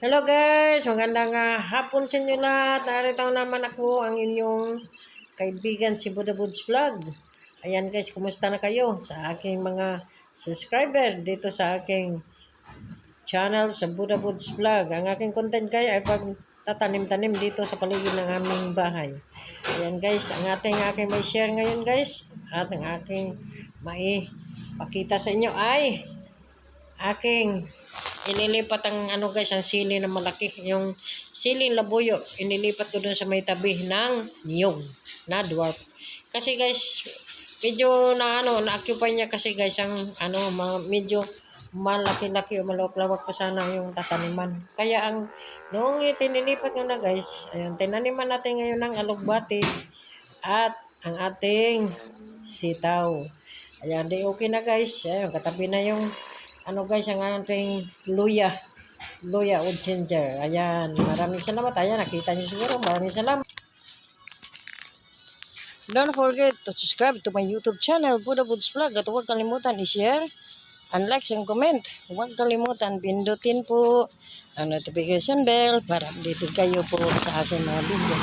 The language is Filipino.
Hello guys, magandang ah, hapon sa inyo lahat. Narito naman ako, ang inyong kaibigan si Buddha Buds Vlog. Ayan guys, kumusta na kayo sa aking mga subscriber dito sa aking channel sa Buddha Buds Vlog. Ang aking content guys ay pag tatanim-tanim dito sa paligid ng aming bahay. Ayan guys, ang ating aking may share ngayon guys at ang aking may pakita sa inyo ay aking inilipat ang ano guys, ang sili na malaki. Yung siling labuyo, inilipat ko dun sa may tabi ng niyog na dwarf. Kasi guys, medyo na ano, na-occupy niya kasi guys, ang ano, medyo malaki-laki o malawak-lawak pa sana yung tataniman. Kaya ang, noong itinilipat ko na guys, ayun, tinaniman natin ngayon ng alugbati at ang ating sitaw. Ayan, di okay na guys. Ayun, katabi na yung ano guys, ang ating luya. Luya with ginger. Ayan, maraming salamat. Ayan, nakita niyo siguro. Maraming salamat. Don't forget to subscribe to my YouTube channel, Buddha Buddha's Vlog. At huwag kalimutan i-share and like and comment. Huwag kalimutan, pindutin po ang notification bell para updated kayo po sa aking mga video.